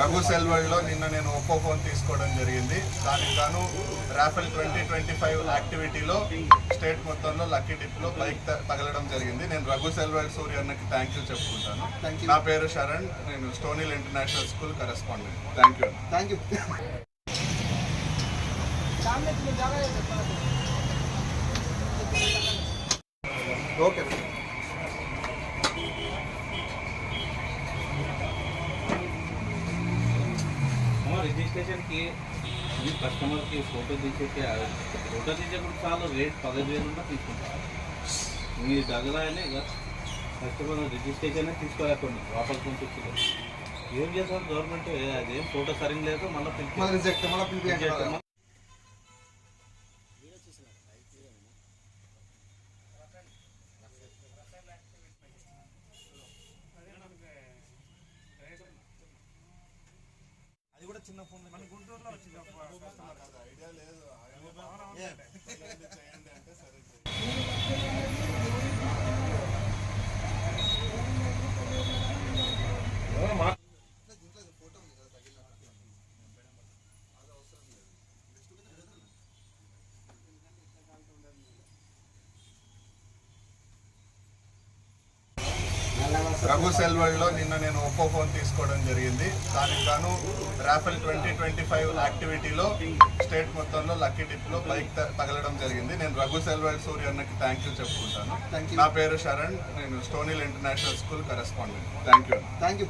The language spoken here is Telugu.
రఘు సెల్వల్లో నిన్న నేను ఒప్పో ఫోన్ తీసుకోవడం జరిగింది. దానికి గాను రాఫెల్ ట్వంటీ ట్వంటీ ఫైవ్ యాక్టివిటీలో స్టేట్ మొత్తంలో లక్కీ టిప్లో బైక్ తగలడం జరిగింది. నేను రఘు సెల్వల్ సూర్య అన్నకి థ్యాంక్ యూ చెప్పుకుంటాను. నా పేరు శరణ్ నేను Stonehill international school correspondent. Thank you thank you okay రిజిస్ట్రేషన్కి ఈ కస్టమర్కి ఫోటో తీసేకి ఫోటో తీసే కూడా చాలా రేట్ పదహైదు వేలు తీసుకుంటారు. మీ దగ్గర కస్టమర్ రిజిస్ట్రేషన్ తీసుకోలేకుండా లోపల పంపించలేదు. ఏం చేస్తారు గవర్నమెంట్? అదేం ఫోటో సరిగ్గా లేదు మళ్ళీ మళ్ళీ రిజెక్ట్ మళ్ళీ పిలిపి అది కూడా చిన్న ఫోన్ మన గుంటూరులో వచ్చింది ఐడియా లేదు. రఘు సెల్వల్లో నిన్న నేను ఒప్పో ఫోన్ తీసుకోవడం జరిగింది. దానికి గాను రాఫెల్ ట్వంటీ ట్వంటీ ఫైవ్ యాక్టివిటీలో స్టేట్ మొత్తంలో లక్కీ టిప్లో బైక్ తగలడం జరిగింది. నేను రఘు సెల్వల్ సూర్య అన్నకి థ్యాంక్ యూ చెప్పుకుంటాను. నా పేరు శరణ్ నేను Stonehill international school correspondent. Thank you thank you